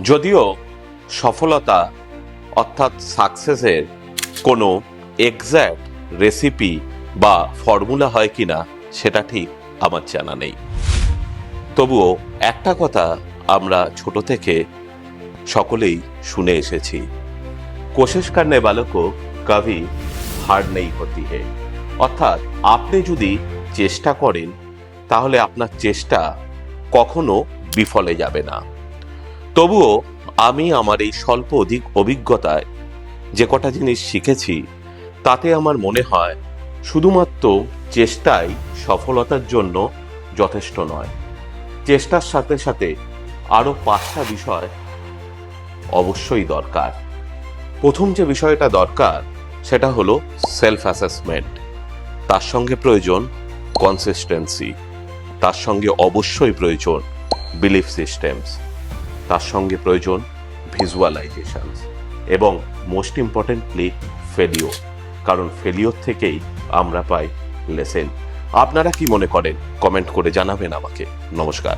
যদিও সফলতা অর্থাৎ সাকসেসের কোনো এক্স্যাক্ট রেসিপি বা ফর্মুলা হয় কি না সেটা ঠিক আমার জানা নেই। তবুও একটা কথা আমরা ছোট থেকে সকলেই শুনে এসেছি। কোশিশ করনে বালকো কভি হার নেই হতি হে। অর্থাৎ আপনি যদি চেষ্টা করেন, তাহলে আপনার চেষ্টা কখনো বিফলে যাবে না। তবুও আমি আমার এই স্বল্প অধিক অভিজ্ঞতায় যে কটা জিনিস শিখেছি, তাতে আমার মনে হয় শুধুমাত্র চেষ্টাই সফলতার জন্য যথেষ্ট নয়। চেষ্টার সাথে সাথে আরও পাঁচটা বিষয় অবশ্যই দরকার। প্রথম যে বিষয়টা দরকার, সেটা হলো সেলফ অ্যাসেসমেন্ট তার সঙ্গে প্রয়োজন কনসিস্টেন্সি তার সঙ্গে অবশ্যই প্রয়োজন বিলিফ সিস্টেমস তার সঙ্গে প্রয়োজন ভিজুয়ালাইজেশন এবং মোস্ট ইম্পর্টেন্টলি ফেলিও কারণ ফেলিওর থেকেই আমরা পাই লেসেন আপনারা কি মনে করেন? কমেন্ট করে জানাবেন আমাকে। নমস্কার।